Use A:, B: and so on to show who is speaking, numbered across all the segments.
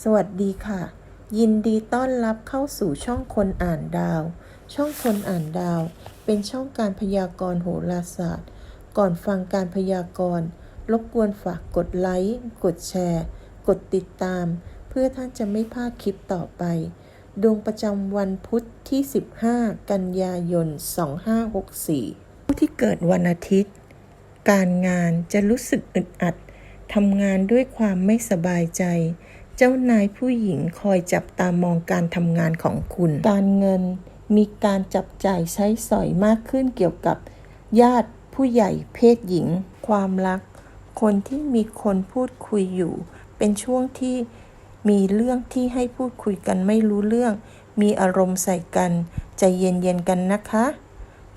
A: สวัสดีค่ะ ยินดีต้อนรับเข้าสู่ช่องคนอ่านดาว ช่องคนอ่านดาว เป็นช่องการพยากรณ์โหราศาสตร์ ก่อนฟังการพยากรณ์รบกวนฝากกดไลค์กดแชร์ กดติดตาม เพื่อท่านจะไม่พลาดคลิปต่อไป ดวงประจำวันพุธที่ 15 กันยายน 2564 ผู้ที่เกิดวันอาทิตย์ การงานจะรู้สึกอึดอัดทำงานด้วยความไม่สบายใจ เจ้านายผู้หญิงคอยจับตามองการทำงานของคุณ การเงินมีการจับจ่ายใช้สอยมากขึ้นเกี่ยวกับ ญาติผู้ใหญ่เพศหญิง ความรัก คนที่มีคนพูดคุยอยู่ เป็นช่วงที่มีเรื่องที่ให้พูดคุยกันไม่รู้เรื่อง มีอารมณ์ใส่กันใจเย็นๆกันนะคะ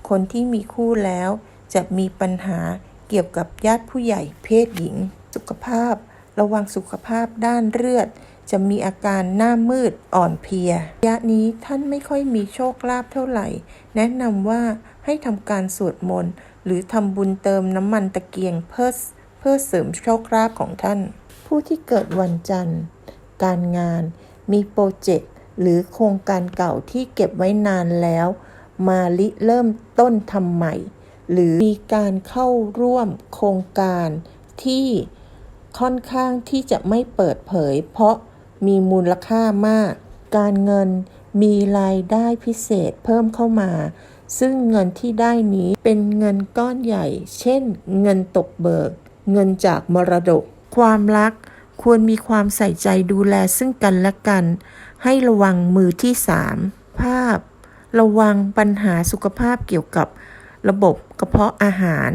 A: คนที่มีคู่แล้วจะมีปัญหาเกี่ยวกับญาติผู้ใหญ่เพศหญิง สุขภาพ ระวังสุขภาพด้านเลือด จะมีอาการหน้ามืดอ่อนเพลียระยะนี้ท่านไม่ค่อยมีโชคลาภเท่าไหร่ แนะนำว่าให้ทำการสวดมนต์ หรือทำบุญเติมน้ำมันตะเกียงเพื่อเพื่อเสริมโชคลาภของท่าน ผู้ที่เกิดวันจันทร์ การงานมีโปรเจกต์หรือโครงการเก่าที่เก็บไว้นานแล้ว มาริเริ่มต้นทำใหม่ หรือมีการเข้าร่วมโครงการที่ ค่อนข้างที่จะไม่เปิดเผย เพราะมีมูลค่ามาก การเงินมีรายได้พิเศษเพิ่มเข้ามา ซึ่งเงินที่ได้นี้เป็นเงินก้อนใหญ่ เช่น เงินตกเบิก เงินจากมรดก ความรักควรมีความใส่ใจดูแลซึ่งกันและกัน ให้ระวังมือที่สามภาพ ระวังปัญหาสุขภาพเกี่ยวกับระบบกระเพาะอาหาร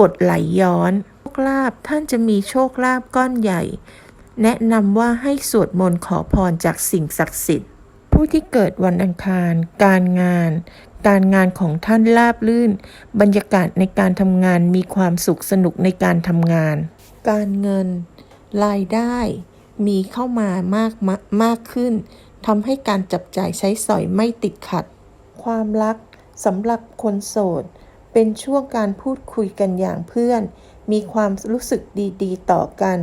A: กดไหลย้อน คลาภท่านจะมีโชคลาภก้อนใหญ่ แนะนำว่าให้สวดมนต์ขอพรจากสิ่งศักดิ์สิทธิ์ ผู้ที่เกิดวันอังคาร การงาน การงานของท่านราบรื่น บรรยากาศในการทำงานมีความสุขสนุกในการทำงาน การเงิน รายได้มีเข้ามามากมามากขึ้นทำให้การจับจ่ายใช้สอยไม่ติดขัด ความรักสำหรับคนโสด เป็นช่วงการพูดคุยกันอย่างเพื่อน มีความรู้สึกดีๆ ต่อกัน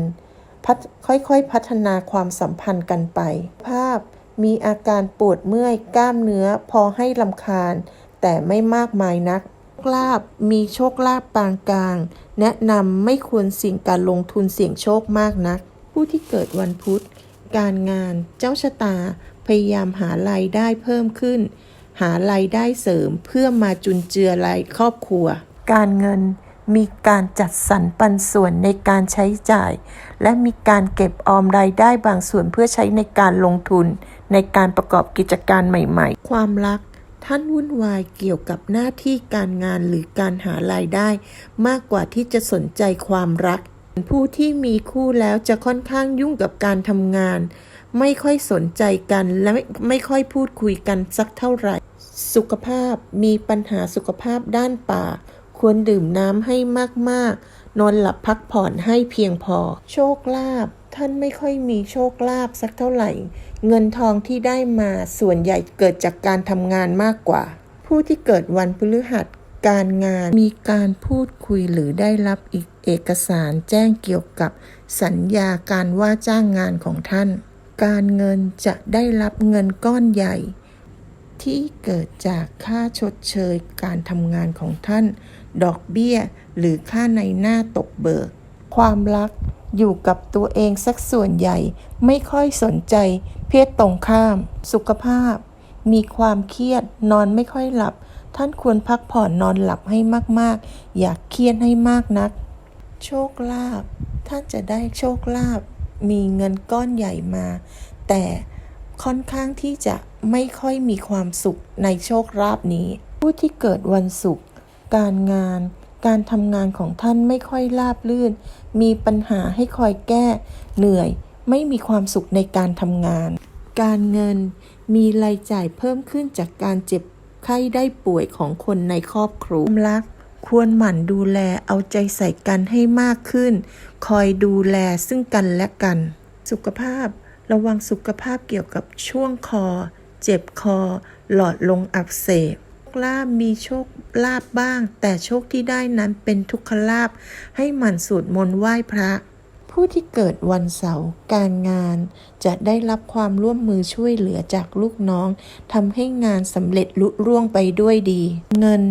A: พัฒค่อยๆ พัฒนาความสัมพันธ์กันไป ภาพมีอาการปวดเมื่อยกล้ามเนื้อพอให้ลำคาญ แต่ไม่มากมายนักโชคลาภมีโชคลาภปานกลาง แนะนำไม่ควรเสี่ยงการลงทุนเสี่ยงโชคมากนัก ผู้ที่เกิดวันพุธ การงานเจ้าชะตา พยายามหารายได้เพิ่มขึ้น หารายได้เสริมเพื่อมาจุนเจือรายครอบครัว การเงิน มีการจัดสรรปันส่วนในการใช้จ่าย และมีการเก็บออมรายได้บางส่วนเพื่อใช้ในการลงทุน ในการประกอบกิจการใหม่ ๆ ความรัก ท่านวุ่นวายเกี่ยวกับหน้าที่การงานหรือการหารายได้ มากกว่าที่จะสนใจความรัก ผู้ที่มีคู่แล้วจะค่อนข้างยุ่งกับการทำงาน ไม่ค่อยสนใจกันและไม่ไม่ค่อยพูดคุยกันสักเท่าไหร่ สุขภาพมีปัญหาสุขภาพด้านปาก ควรดื่มน้ำให้มากๆ นอนหลับพักผ่อนให้เพียงพอ โชคลาภท่านไม่ค่อยมีโชคลาภสักเท่าไหร่ เงินทองที่ได้มาส่วนใหญ่เกิดจากการทำงานมากกว่า ผู้ที่เกิดวันพฤหัสการงานมีการพูดคุยหรือได้รับอีกเอกสารแจ้งเกี่ยวกับสัญญาการว่าจ้างงานของท่าน การเงินจะได้รับเงินก้อนใหญ่ ที่เกิดจากค่าชดเชยการทำงานของท่าน ดอกเบี้ย หรือค่าในหน้าตกเบิก ความรักอยู่กับตัวเองสักส่วนใหญ่ ไม่ค่อยสนใจ เพศตรงข้าม สุขภาพ มีความเครียด นอนไม่ค่อยหลับ ท่านควรพักผ่อนนอนหลับให้มากๆ อย่าเครียดให้มากนัก โชคลาภ ท่านจะได้โชคลาภ มีเงินก้อนใหญ่มา แต่ค่อนข้างที่จะ ไม่ค่อยมีความสุขในโชคลาภนี้ ผู้ที่เกิดวันศุกร์การงาน การทำงานของท่านไม่ค่อยราบรื่น มีปัญหาให้คอยแก้ เหนื่อย ไม่มีความสุขในการทำงาน การเงินมีรายจ่ายเพิ่มขึ้นจากการเจ็บไข้ได้ป่วยของคนในครอบครัวรัก ควรหมั่นดูแลเอาใจใส่กันให้มากขึ้น คอยดูแลซึ่งกันและกัน สุขภาพ ระวังสุขภาพเกี่ยวกับช่วงคอ เจ็บคอ หลอดลมอักเสบลาภมีโชคลาภบ้าง แต่โชคที่ได้นั้นเป็นทุกขลาภให้หมั่นสวดมนต์ไหว้พระ ผู้ที่เกิดวันเสาร์การงาน จะได้รับความร่วมมือช่วยเหลือจากลูกน้องทำให้งานสำเร็จลุล่วงไปด้วยดี เงิน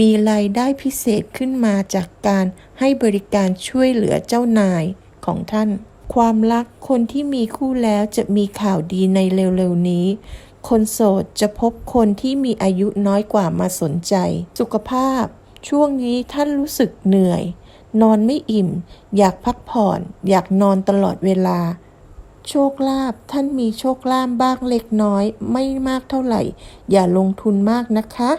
A: มีรายได้พิเศษขึ้นมาจากการให้บริการช่วยเหลือเจ้านายของท่าน ความรักคนที่มีคู่แล้วจะมีข่าวดีในเร็วๆนี้ คนโสดจะพบคนที่มีอายุน้อยกว่ามาสนใจ สุขภาพ ช่วงนี้ท่านรู้สึกเหนื่อย นอนไม่อิ่ม อยากพักผ่อน อยากนอนตลอดเวลา โชคลาภท่านมีโชคลาภบ้างเล็กน้อย ไม่มากเท่าไหร่ อย่าลงทุนมากนะคะ